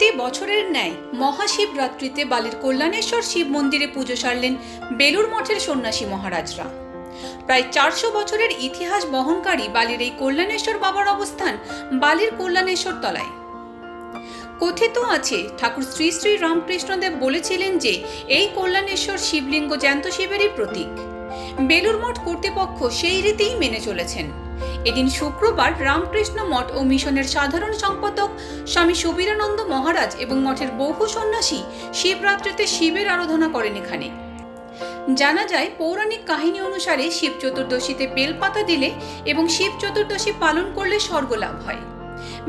বছরের ন্যায় মহাশিবরাত্রিতে বালির কল্যাণেশ্বর শিব মন্দিরে পুজো সারলেন বেলুর মঠের সন্ন্যাসী মহারাজরা। প্রায় চারশো বছরের ইতিহাস বহনকারী বালির এই কল্যাণেশ্বর বাবার অবস্থান বালির কল্যাণেশ্বর তলায়। কথিত আছে, ঠাকুর শ্রী শ্রী রামকৃষ্ণদেব বলেছিলেন যে, এই কল্যাণেশ্বর শিবলিঙ্গ জ্যান্ত শিবেরই প্রতীক। বেলুর মঠ কর্তৃপক্ষ সেই রীতিই মেনে চলেছেন। এদিন শুক্রবার রামকৃষ্ণ মঠ ও মিশনের সাধারণ সম্পাদক স্বামী সুবীরানন্দ মহারাজ এবং মঠের বহু সন্ন্যাসী শিবরাত্রিতে শিবের আরাধনা করেন এখানে। জানা যায়, পৌরাণিক কাহিনী অনুসারে শিব চতুর্দশীতে বেলপাতা দিলে এবং শিব চতুর্দশী পালন করলে স্বর্গ লাভ হয়।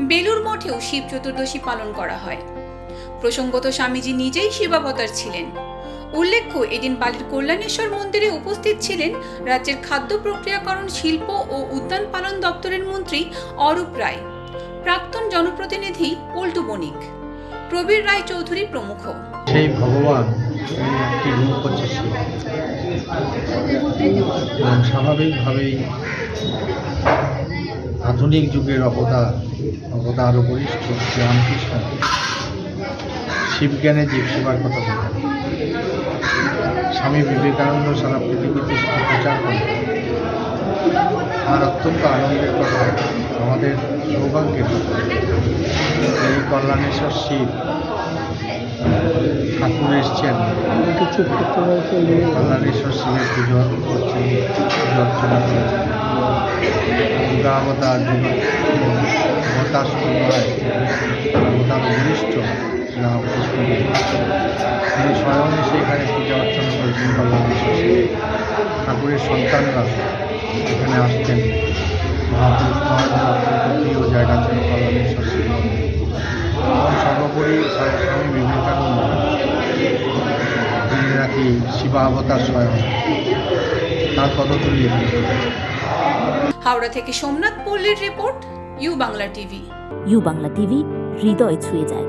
বেলুর মঠেও শিব চতুর্দশী পালন করা হয়। প্রসঙ্গত স্বামীজি নিজেই শিবাবতার ছিলেন। উল্লেখ্য, এদিন বালির কল্যাণেশ্বর মন্দিরে উপস্থিত ছিলেন রাজ্যের খাদ্য প্রক্রিয়াকরণ, শিল্প ও উদ্যান পালন দপ্তরের মন্ত্রী অরূপ রায়। প্রাক্তন জনপ্রতিনিধি পল্টু বণিক। প্রবীর রায় চৌধুরী প্রমুখ। সেই ভগবান স্বাভাবিকভাবেই আধুনিক যুগের অবতার অবতার ও বরিষ্ঠ রামকৃষ্ণ শিবজ্ঞানে জীব সেবার কথা স্বামী বিবেকানন্দ সারা পৃথিবীতে প্রচার করেন আর অত্যন্ত আনন্দের কথা, আমাদের সৌভাগ্যের এই কল্যাণেশ্বর শিব ঠাকুর এসছেন। কিছু কল্যাণেশ্বর শিবের পুজো করছেন, পুজো অর্চনা করেছেন। দুর্গা অবতার অবতার সময় অবতার বরিষ্ঠ এসে অর্চনা করেছেন কল্যাণেশ্বর শিব ঠাকুরের সন্তানরা এখানে আসতেন মহাপুরুষ অত্যন্ত প্রিয় জায়গা ছিল শিব এবং সর্বোপরি স্বামী বিবেকানন্দ তিনি নাকি শিবাবতার স্বয়ং তার পদতুল্য হাওড়া থেকে Somnath পল্লীর report U Bangla TV. U Bangla TV হৃদয় ছুঁয়ে যায়।